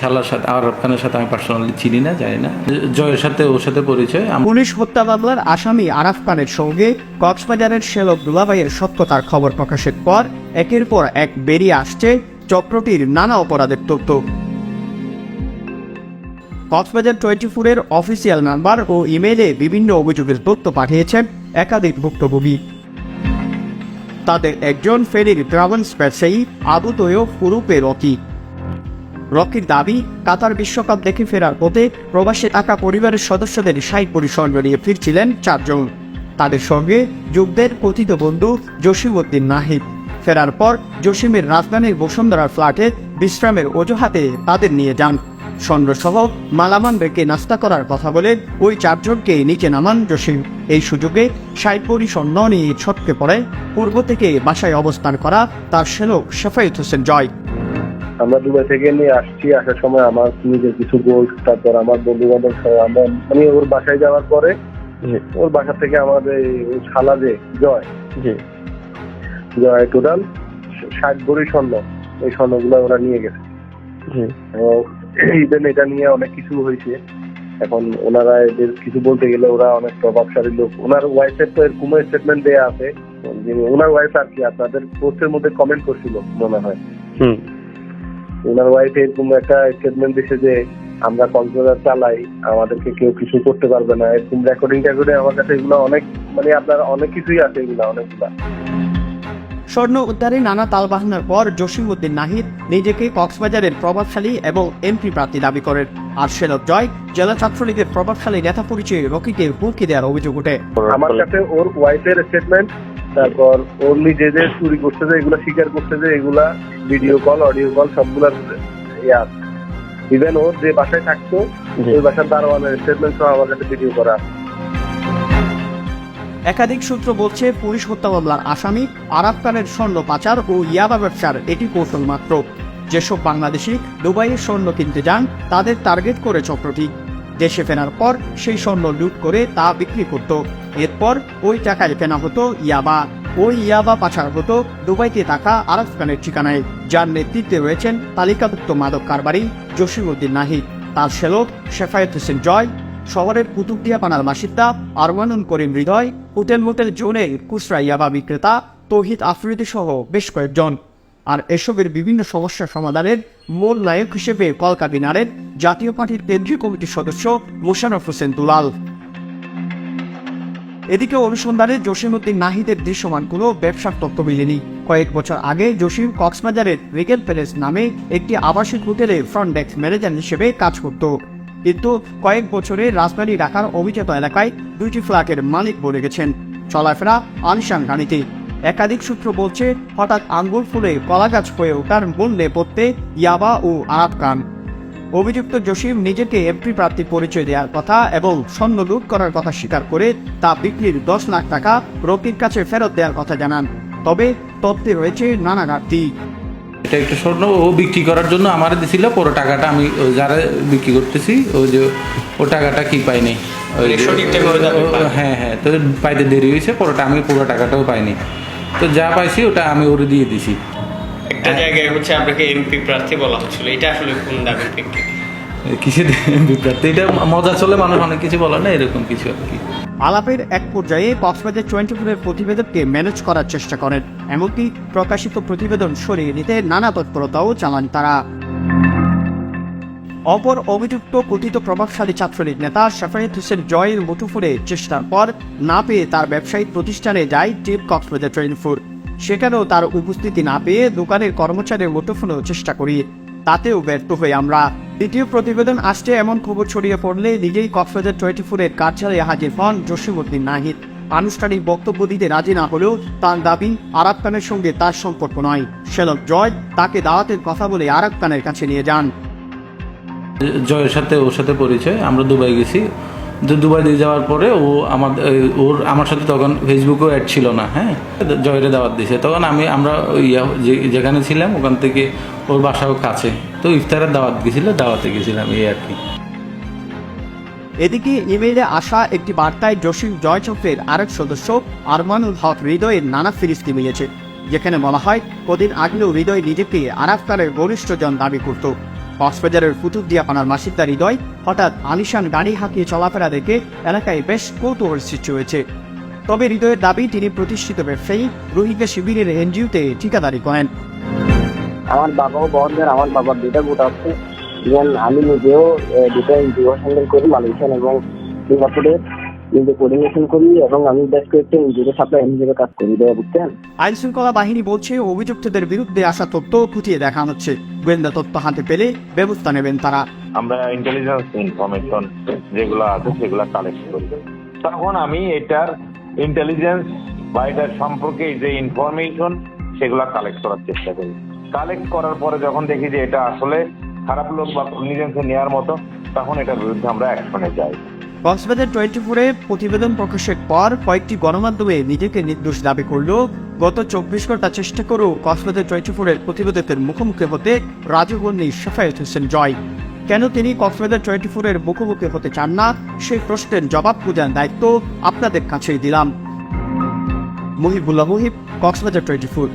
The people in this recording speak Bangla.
শালার সাথে খানের সাথে আমি পার্সোনালি চিনি না, জানি না। জয়ের সাথে, ওর সাথে পরিচয় পুলিশ হত্যা মামলার আসামি আরাফ খানের সঙ্গে কক্সবাজারের শেলক দুলাভাইয়ের সত্যতার খবর প্রকাশের পর একের পর এক বেরিয়ে আসছে চক্রটির নানা অপরাধের তথ্য। কক্সবাজার টোয়েন্টি ফোরের অফিসিয়াল নাম্বার ও ইমেইলে বিভিন্ন অভিযোগের তথ্য পাঠিয়েছেন একাধিক ভুক্তভোগী। তাদের একজন ফেরির ট্রাভেলস ব্যবসায়ী আবু তৈয়ব ফুরুপে রকি রকির দাবি, কাতার বিশ্বকাপ দেখে ফেরার পথে প্রবাসে থাকা পরিবারের সদস্যদের সাইট পরিসংখ্য নিয়ে ফিরছিলেন চারজন। তাদের সঙ্গে যুগদের কথিত বন্ধু জসিমউদ্দিন নাহিদ। ফেরার পর জসিমের রাজধানীর বসুন্ধরার ফ্ল্যাটে বিশ্রামের অজুহাতে তাদের নিয়ে যান। সহ মালামান রেখে নাস্তা করার কথা বলে ওই চারজনকে নিচে নামান জসিম। এই সুযোগে সাইট পরিসন্ন নিয়ে ছটকে পড়ে। পূর্ব থেকে বাসায় অবস্থান করা তার সেলক শেফায়ত হোসেন জয়। আমরা দুবাই থেকে নিয়ে আসছি আসার সময় আমার নিজের কিছু গোল্ড তারপর আমার বন্ধু বান্ধব আমরা মানে ওর বাসায় যাওয়ার পরে ওর বাসা থেকে আমাদের শালা যে জয়। জয় টোটাল ষাট ভরি স্বর্ণ এই স্বর্ণগুলো ওরা নিয়ে গেছে। ইভেন এটা নিয়ে অনেক কিছু হয়েছে। এখন ওনারা এদের কিছু বলতে গেলে ওরা অনেক প্রভাবশালী লোক। ওনার ওয়াইফের তো এরকম স্টেটমেন্ট দেয়া আছে ওনার ওয়াইফ আর কি আপনাদের পোস্টের মধ্যে কমেন্ট করছিল মনে হয়। হুম। ওনার ওয়াইফ এরকম একটা স্টেটমেন্ট দিছে যে আমরা কক্সবাজার চালাই আমাদেরকে কেউ কিছু করতে পারবে না। এরকম রেকর্ডিং ট্যাকর্ডিং আমার কাছে এগুলো অনেক মানে আপনার অনেক কিছুই আছে এগুলা অনেকগুলা। স্বর্ণ উদ্ধারে নানা তালবাহানার পর জসিমউদ্দিন নাহিদ নিজেকে কক্সবাজারের প্রভাবশালী এবং এমপি প্রার্থী দাবি করেন। আর সেলক জয় জেলা ছাত্রলীগের প্রভাবশালী নেতা পরিচয়ে রকিকে হুমকি দেওয়ার অভিযোগ ওঠে। আমার কাছে ওর ওয়াইফের স্টেটমেন্ট তারপর ওর নিজে যে চুরি করছে যে এগুলা স্বীকার করছে যে এগুলা ভিডিও কল অডিও কল সবগুলার ইয়া ইভেন ওর যে বাসায় থাকতো ওই বাসার দারোয়ানের স্টেটমেন্ট সহ আমার কাছে ভিডিও করা একাধিক সূত্র বলছে পুলিশ হত্যা মামলার আসামি আরাব খানের স্বর্ণ পাচার ও ইয়াবা ব্যবসার এটি কৌশল মাত্র। যেসব বাংলাদেশি দুবাইয়ের স্বর্ণ কিনতে যান তাদের টার্গেট করে চক্রটি। দেশে ফেরার পর সেই স্বর্ণ লুট করে তা বিক্রি করত। এরপর ওই টাকায় কেনা হতো ইয়াবা। ওই ইয়াবা পাচার হতো দুবাইতে থাকা আরাফ খানের ঠিকানায়, যার নেতৃত্বে রয়েছেন তালিকাভুক্ত মাদক কারবারি জসিমউদ্দিন নাহিদ, তার সেলক শেফায়েত হোসেন জয়, শহরের কুতুবদিয়া পানার বাসিন্দা আরমানুন করিম হৃদয়, হোটেল মোটেল জোনের কুসরা ইয়াবা বিক্রেতা তৌহিদ আফ্রিদি সহ বেশ কয়েকজন। আর এসবের বিভিন্ন সমস্যা সমাধানের মূল নায়ক হিসেবে কলকা বিনারের জাতীয় পার্টির কেন্দ্রীয় কমিটির সদস্য মোশারফ হোসেন দুলাল। এদিকে অনুসন্ধানে জসিমউদ্দিন নাহিদের দৃশ্যমান কোনো ব্যবসার তথ্য মিলেনি। কয়েক বছর আগে জসিম কক্সবাজারের রিগেল প্যালেস নামে একটি আবাসিক হোটেলে ফ্রন্ট ডেস্ক ম্যানেজার হিসেবে কাজ করত। কিন্তু কয়েক বছরে রাজধানী ঢাকার অভিজাত এলাকায় দুইটি ফ্ল্যাটের মালিক বলে গেছেন। চলাফেরা আনসান গাড়িতে একাধিক সূত্র বলছে হঠাৎ আঙ্গুর ফুলে কলা গাছ হয়ে ওঠার মূল নেপথ্যে ইয়াবা ও আরাব খান। অভিযুক্ত জসিম নিজেকে এমপি প্রার্থী পরিচয় দেওয়ার কথা এবং স্বর্ণ লুট করার কথা স্বীকার করে তা বিক্রির দশ লাখ টাকা রকির কাছে ফেরত দেওয়ার কথা জানান। তবে তথ্যে রয়েছে নানা ঘাটতি। এটা একটা স্বর্ণ ও বিক্রি করার জন্য আমার দিছিল পুরো টাকাটা আমি যারা বিক্রি করতেছি ওই যে ও টাকাটা কি পাইনি। হ্যাঁ হ্যাঁ তো পাইতে দেরি হয়েছে পুরোটা আমি পুরো টাকাটাও পাইনি। তো যা পাইছি ওটা আমি ওরে দিয়ে দিছি। একটা জায়গায় হচ্ছে আপনাকে এমপি প্রার্থী বলা হচ্ছিল। এটা আসলে কোন দাবির প্রেক্ষিতে এমপি প্রার্থী? এটা মজা চলে মানুষ অনেক কিছু বলে না এরকম কিছু আর কি। আলাপের এক পর্যায়ে কক্সবাজার টোয়েন্টি ফোরের প্রতিবেদককে ম্যানেজ করার চেষ্টা করেন এমনকি প্রকাশিত প্রতিবেদন সরিয়ে দিতে নানা তৎপরতাও চালান তারা। অপর অভিযুক্ত কথিত প্রভাবশালী ছাত্রলীগ নেতা শাফায়েত হোসেন জয়ের মুঠোফোনে চেষ্টার পর না পেয়ে তার ব্যবসায়িক প্রতিষ্ঠানে যায় টিপ কক্সবাজার টোয়েন্টি ফোর। সেখানেও তার উপস্থিতি না পেয়ে দোকানের কর্মচারীর মুঠোফোনেও চেষ্টা করি। তাতেও ব্যর্থ হই আমরা। দ্বিতীয় প্রতিবেদন আসছে এমন খবর ছড়িয়ে পড়লে নিজেই কক্সবাজার টোয়েন্টি ফোরের কার্যালয়ে হাজির হন জসিমউদ্দিন নাহিদ। আনুষ্ঠানিক বক্তব্য দিতে রাজি না হলেও তার দাবি আরাব খানের সঙ্গে তার সম্পর্ক নয়। সেলক জয় তাকে দাওয়াতের কথা বলে আরাব খানের কাছে নিয়ে যান। জয়ের সাথে, ওর সাথে পরিচয়। আমরা দুবাই গেছি। দু- দুবাই দিয়ে যাওয়ার পরে ও আমার ওর, আমার সাথে তখন ফেসবুকেও অ্যাড ছিল না হ্যাঁ? জয়ের দাওয়াত দিছে। তখন আমি, আমরা ইয়া যেখানে ছিলাম, ওখান থেকে ওর বাসাও কাছে। তো ইফতারের দাওয়াত গেছিল দাওয়াতে গেছিলাম এই আর কি। এদিকে ইমেইলে আসা একটি বার্তায় জসিম জয়চক্রের আরেক সদস্য আরমানুল হক হৃদয়ের নানা ফিরিস্তি মিলেছে, যেখানে বলা হয়, কদিন আগেও হৃদয় নিজেকে আরাফ খানের ঘনিষ্ঠজন দাবি করত। কক্সবাজারের ফুতুক দিয়াপানার মাসিদ্দার হৃদয় হঠাৎ আলিশান গাড়ি হাঁকিয়ে চলাফেরা দেখে এলাকায় বেশ কৌতূহল সৃষ্টি হয়েছে। তবে হৃদয়ের দাবি, তিনি প্রতিষ্ঠিত ব্যবসায়ী, রোহিঙ্গা শিবিরের এনজিওতে ঠিকাদারি করেন। আমার বাবাও বন্ধের আমার বাবার দুটা গুট আছে। আমি নিজেও দুটো এনজিও হ্যান্ডেল করি, মালয়েশিয়ান এবং সিঙ্গাপুরে নিজে কোঅর্ডিনেশন করি এবং আমি বেশ কয়েকটা এনজিও সাপ্লাই এনজিও কাজ করি দেয় বুঝছেন? আইন শৃঙ্খলা বাহিনী বলছে অভিযুক্তদের বিরুদ্ধে আসা তথ্য খুঁটিয়ে দেখা হচ্ছে গোয়েন্দা তথ্য হাতে পেলে ব্যবস্থা নেবেন তারা। আমরা ইন্টেলিজেন্স ইনফরমেশন যেগুলো আছে সেগুলো কালেক্ট করি। তখন আমি এটার ইন্টেলিজেন্স বা এটার সম্পর্কে যে ইনফরমেশন সেগুলো কালেক্ট করার চেষ্টা করি। কালেক্ট করার পরে যখন দেখি যে এটা আসলে খারাপ লোক বা কগনিজেন্সে নেওয়ার মতো তখন এটার বিরুদ্ধে আমরা অ্যাকশনে যাই। কক্সবাজার টোয়েন্টি ফোরে প্রতিবেদন প্রকাশের পর কয়েকটি গণমাধ্যমে নিজেকে নির্দোষ দাবি করলেও গত চব্বিশ ঘণ্টা চেষ্টা করেও কক্সবাজার টোয়েন্টি ফোরের প্রতিবেদকের মুখোমুখি হতে রাজু সাফায়ত হোসেন জয়। কেন তিনি কক্সবাজার টোয়েন্টি ফোরের মুখোমুখি হতে চান না? সেই প্রশ্নের জবাব খোঁজার দায়িত্ব আপনাদের কাছেই দিলাম। Mohibullah Muhib, Cox's Bazar twenty four